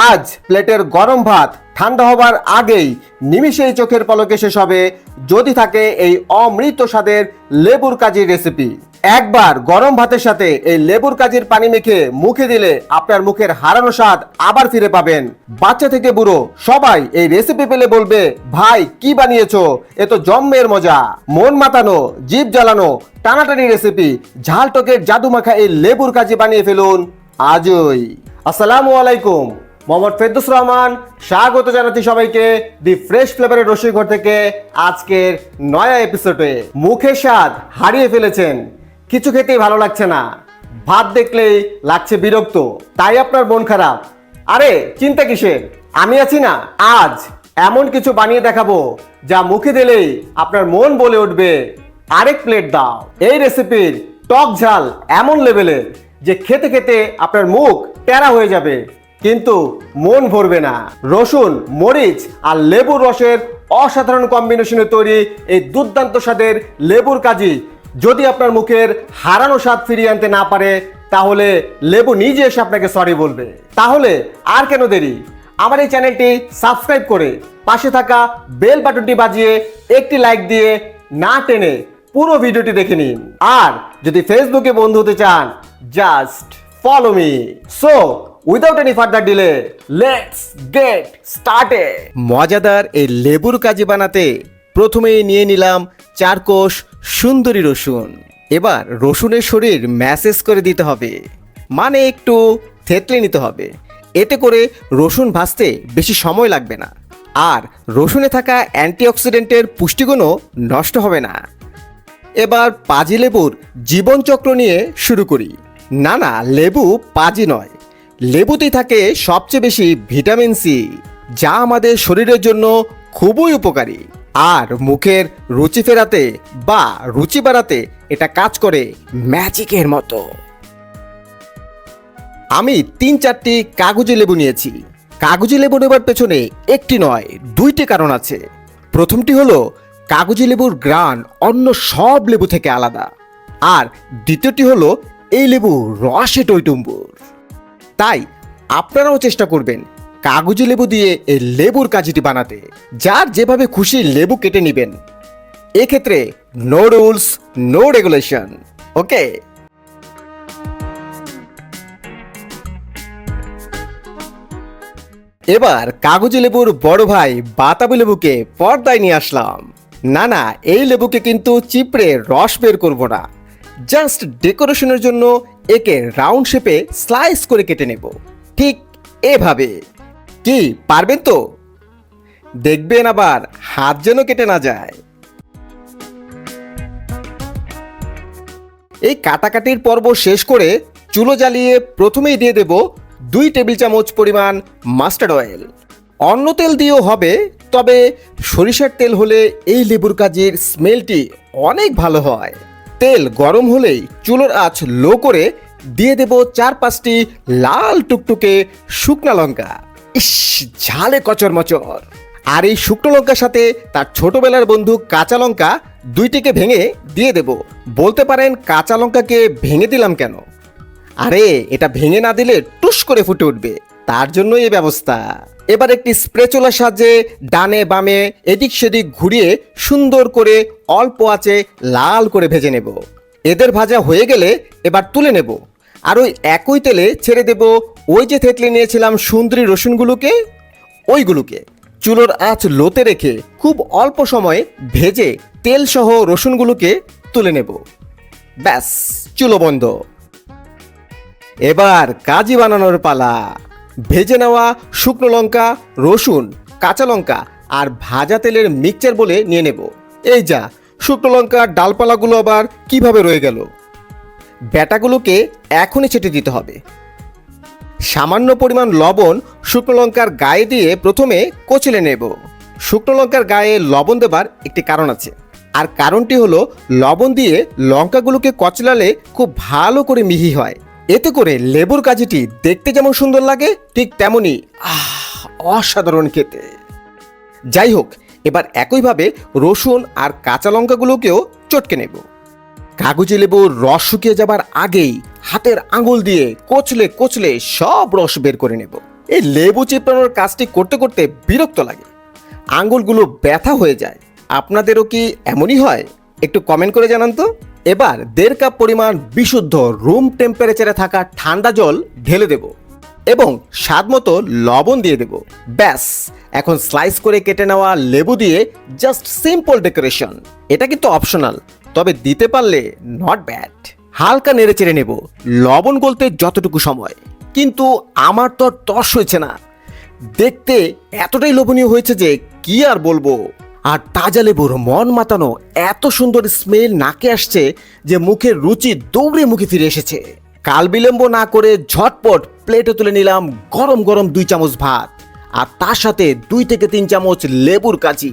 আজ প্লেটের গরম ভাত ঠান্ডা হবার আগেই নিমিষেই চোখের পলকে শেষ হবে। যদি থাকে এই অমৃত স্বাদের লেবুর কাজির রেসিপি একবার গরম ভাতের সাথে এই লেবুর কাজির পানি মেখে মুখে দিলে আপনার মুখের হারানো স্বাদ আবার ফিরে পাবেন। বাচ্চা থেকে বুড়ো সবাই এই রেসিপি পেলে বলবে, ভাই, কি বানিয়েছো? এ তো জম্মের মজা। মন মাতানো, জিভ জ্বালানো, টানাটানি রেসিপি ঝাল টকের জাদু মাখা এই লেবুর কাজি বানিয়ে ফেলুন আজই। আসসালামু আলাইকুম। মোহাম্মদ ফেরদুস রহমান, স্বাগত জানাচ্ছি সবাইকে দি ফ্রেশ ফ্লেভারের রসিক ঘর থেকে আজকের নয়া এপিসোডে মুখের স্বাদ হারিয়ে ফেলেছেন, কিছু খেতেই ভালো লাগছে না। ভাত দেখলেই লাগছে বিরক্ত, তাই আপনার মন খারাপ। আরে, চিন্তা কিসের? আমি আছি না, আজ এমন কিছু বানিয়ে দেখাবো, যা মুখে দিলেই আপনার মন বলে উঠবে। আরেক প্লেট দাও। এই রেসিপির টক ঝাল এমন লেভেলের যে খেতে খেতে আপনার মুখ টেরা হয়ে যাবে। কিন্তু মন ভরবে না। রসুন, মরিচ আর লেবুর রসের অসাধারণ কম্বিনেশনে তৈরি এই দুর্দান্ত স্বাদের লেবুর কাজি যদি আপনার মুখের হারানো স্বাদ ফিরিয়ে আনতে না পারে, তাহলে লেবু নিজে এসে আপনাকে সরি বলবে। তাহলে আর কেন দেরি? আমার এই চ্যানেলটি সাবস্ক্রাইব করে পাশে থাকা বেল বাটনটি বাজিয়ে একটি লাইক দিয়ে না টেনে পুরো ভিডিওটি দেখে নিন। আর যদি ফেসবুকে বন্ধু হতে চান just follow me so without any further delay let's get started মজাদার এই লেবুর কাজি বানাতে প্রথমেই নিয়ে নিলাম চার কোষ সুন্দরী রসুন। এবার রসুনের শরীর ম্যাসেজ করে দিতে হবে। মানে একটু থেতলে নিতে হবে। এতে করে রসুন ভাজতে বেশি সময় লাগবে না। আর রসুনে থাকা অ্যান্টিঅক্সিডেন্টের পুষ্টিগুণও নষ্ট হবে না। এবার পাজি লেবুর জীবনচক্র নিয়ে শুরু করি। না না, লেবু পাজি নয়। লেবুতেই থাকে সবচেয়ে বেশি ভিটামিন সি যা আমাদের শরীরের জন্য খুবই উপকারী। আর মুখের রুচি ফেরাতে বা রুচি বাড়াতে এটা কাজ করে ম্যাজিকের মতো। আমি তিন চারটি কাগজি লেবু নিয়েছি। কাগজি লেবু নেবার পেছনে একটি নয়, দুইটি কারণ আছে। প্রথমটি হলো, কাগজি লেবুর গ্রান অন্য সব লেবু থেকে আলাদা। আর দ্বিতীয়টি হলো, এই লেবু রসে টইটুম্বুর তাই আপনারাও চেষ্টা করবেন কাগজি লেবু দিয়ে এই লেবুর কাজিটি বানাতে। যার যেভাবে খুশি লেবু কেটে নেবেন। এক্ষেত্রে no rules no regulation okay এবার কাগজি লেবুর বড় ভাই বাতাবি লেবুকে পর্দায় নিয়ে আসলাম। না না, এই লেবুকে কিন্তু চিপড়ে রস বের করব না। জাস্ট ডেকোরেশনের জন্য একে রাউন্ড শেপে স্লাইস করে কেটে নেব। ঠিক এভাবে। কি, পারবেন তো? দেখবেন আবার হাত যেন কেটে না যায়। এই কাটাকাটির পর্ব শেষ করে চুলো জ্বালিয়ে প্রথমেই দিয়ে দেব দুই টেবিল চামচ পরিমাণ মাস্টার্ড অয়েল। অন্য তেল দিয়েও হবে, তবে সরিষার তেল হলে এই লেবুর কাজের স্মেলটি অনেক ভালো হয়। তেল গরম হলেই চুলোর আঁচ লো করে দিয়ে দেব চার পাঁচটি লাল টুকটুকে শুকনা লঙ্কা। ইস, ঝালে কচর মচর আর এই শুকনো লঙ্কার সাথে তার ছোটবেলার বন্ধু কাঁচা লঙ্কা দুইটিকে ভেঙে দিয়ে দেব। বলতে পারেন কাঁচা লঙ্কাকে ভেঙে দিলাম কেন? আরে, এটা ভেঙে না দিলে টুস করে ফুটে উঠবে। তার জন্য এই ব্যবস্থা। এবার একটি স্প্রে চোলার সাহায্যে ডানে বামে এদিক সেদিক ঘুরিয়ে সুন্দর করে অল্প আঁচে লাল করে ভেজে নেব। এদের ভাজা হয়ে গেলে এবার তুলে নেব। আর ওই একই তেলে ছেড়ে দেব ওই যে থেতলে নিয়েছিলাম সুন্দরী রসুনগুলোকে, ওইগুলোকে। চুলোর আঁচ লোতে রেখে খুব অল্প সময়ে ভেজে তেল সহ রসুনগুলোকে তুলে নেব। ব্যাস, চুলো বন্ধ। এবার কাজী বানানোর পালা। ভেজে নেওয়া শুকনো লঙ্কা, রসুন, কাঁচা লঙ্কা আর ভাজা তেলের মিক্সচার বলে নিয়ে নেব। এই যা, শুকনো লঙ্কার ডালপালাগুলো আবার কীভাবে রয়ে গেল? ব্যাটাগুলোকে এখনই ছেটে দিতে হবে। সামান্য পরিমাণ লবণ শুকনো লঙ্কার গায়ে দিয়ে প্রথমে কচলে নেব। শুকনো লঙ্কার গায়ে লবণ দেবার একটি কারণ আছে। আর কারণটি হলো, লবণ দিয়ে লঙ্কাগুলোকে কচলালে খুব ভালো করে মিহি হয়। এতে করে লেবুর কাজিটি দেখতে যেমন সুন্দর লাগে, ঠিক তেমনই অসাধারণ খেতে। যাই হোক, এবার একইভাবে রসুন আর কাঁচা লঙ্কাগুলোকেও চটকে নেব। কাগজি লেবুর রস শুকিয়ে যাবার আগেই হাতের আঙুল দিয়ে কচলে কচলে সব রস বের করে নেব। এই লেবু চিপড়ানোর কাজটি করতে করতে বিরক্ত লাগে। আঙুলগুলো ব্যথা হয়ে যায়। আপনাদেরও কি এমনই হয়? একটু কমেন্ট করে জানান তো। এবার দেড় কাপ পরিমাণ বিশুদ্ধ রুম টেম্পারেচারে থাকা ঠান্ডা জল ঢেলে দেব এবং স্বাদ মতো লবণ দিয়ে দেব। ব্যাস, এখন স্লাইস করে কেটে নেওয়া লেবু দিয়ে জাস্ট সিম্পল ডেকোরেশন এটা কিন্তু অপশনাল তবে দিতে পারলে নট ব্যাড হালকা নেড়ে চেড়ে নেব, লবণ গলতে যতটুকু সময়। কিন্তু আমার তো তস হয়েছে না। দেখতে এতটাই লোভনীয় হয়েছে যে কি আর বলব? আর তাজা লেবুর মন মাতানো এত সুন্দর স্মেল নাকে আসছে যে মুখের রুচি দৌড়ে মুখে ফিরে এসেছে। কাল বিলম্ব না করে ঝটপট প্লেটে তুলে নিলাম গরম গরম দুই চামচ ভাত আর তার সাথে দুই থেকে তিন চামচ লেবুর কাজি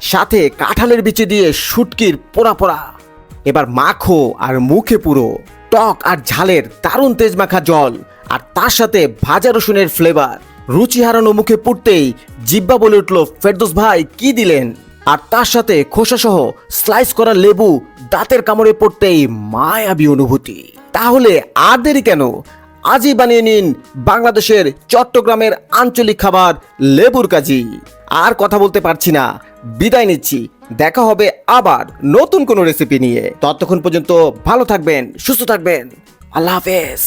সাথে কাঁঠালের বিচি দিয়ে শুটকির পোড়া পোড়া। এবার মাখো আর মুখে পুরো। টক আর ঝালের দারুণ তেজ মাখা জল আর তার সাথে ভাজা রসুনের ফ্লেভার রুচি হারানো মুখে পুড়তেই জিব্বা বলে উঠল, ফেরদোস ভাই, কি দিলেন? আর তার সাথে খোসা সহ স্লাইস করা লেবু দাঁতের কামড়ে পড়তেই মায়াবী অনুভূতি। তাহলে আর দেরি কেন? আজই বানিয়ে নিন বাংলাদেশের চট্টগ্রামের আঞ্চলিক খাবার লেবুর কাজি। আর কথা বলতে পারছি না। বিদায় নিচ্ছি। দেখা হবে আবার নতুন কোনো রেসিপি নিয়ে। ততক্ষণ পর্যন্ত ভালো থাকবেন, সুস্থ থাকবেন। আল্লাহ হাফেজ।